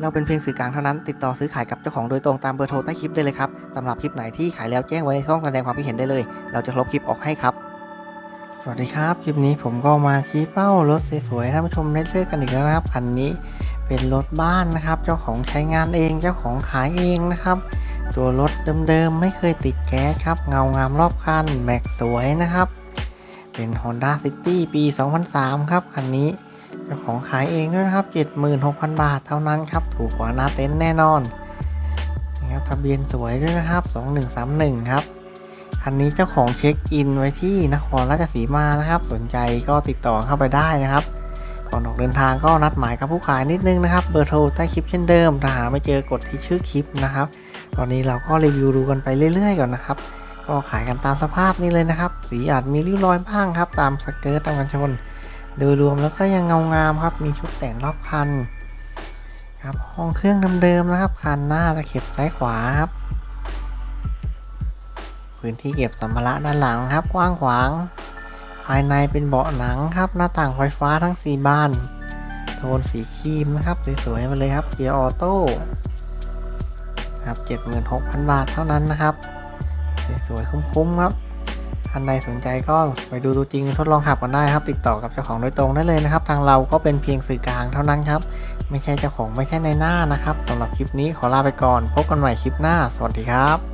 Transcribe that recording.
เราเป็นเพียงสื่อกลางเท่านั้น ติดต่อซื้อขายกับเจ้าของโดยตรงตามเบอร์โทรใต้คลิปได้เลยครับสำหรับคลิปไหนที่ขายแล้วแจ้งไว้ในช่องแสดงความคิดเห็นได้เลย เราจะลบคลิปออกให้ครับ สวัสดีครับ คลิปนี้ผมก็มาชี้เป้ารถสวยๆท่านผู้ชมได้เลือกกันอีกแล้วนะครับคันนี้เป็นรถบ้านนะครับ เจ้าของใช้งานเองเจ้าของขายเองนะครับ ตัวรถเดิมๆไม่เคยติดแก๊สครับ เงางามรอบคันแม็กสวยนะครับ เป็น Honda City ปี 2003 ครับคันนี้ เจ้าของขายเองด้วยนะครับ 76,000 บาทเท่านั้นครับ ถูกกว่าหน้าเต็นท์แน่นอนนะครับทะเบียนสวยด้วยนะครับ 2131 ครับ คันนี้เจ้าของเช็คอินไว้ที่นครราชสีมานะครับ สนใจก็ติดต่อเข้าไปได้นะครับ ก่อนออกเดินทางก็นัดหมายกับผู้ขายนิดนึงนะครับ เบอร์โทรใต้คลิปเช่นเดิม ถ้าหาไม่เจอกดที่ชื่อคลิปนะครับ ตอนนี้เราก็รีวิวดูกันไปเรื่อยๆ ก่อนนะครับ ก็ขายกันตามสภาพนี้เลยนะครับ สีอาจมีริ้วรอยบ้างครับ ตามสเกิร์ตตามกันชน โดยรวมแล้วก็ยังเงางามครับ มีชุดแต่งรอบคันครับห้องเครื่องเดิมๆนะครับ คันหน้าตะเข็บซ้ายขวาครับ พื้นที่เก็บสัมภาระด้านหลังครับ กว้างขวาง ภายในเป็นเบาะหนังครับ หน้าต่างไฟฟ้าทั้ง 4 บาน โทนสีครีมนะครับ สวยๆมาเลยครับ เกียร์ออโต้ครับ 76,000 บาทเท่านั้นนะครับ สวยๆ คุ้มๆครับ ท่านใดสนใจก็ไปดูตัวจริงทดลองขับกันได้ครับ ติดต่อกับเจ้าของโดยตรงได้เลยนะครับ ทางเราก็เป็นเพียงสื่อกลางเท่านั้นครับ ไม่ใช่เจ้าของไม่ใช่ในหน้านะครับสำหรับคลิปนี้ขอลาไปก่อน พบกันใหม่คลิปหน้า สวัสดีครับ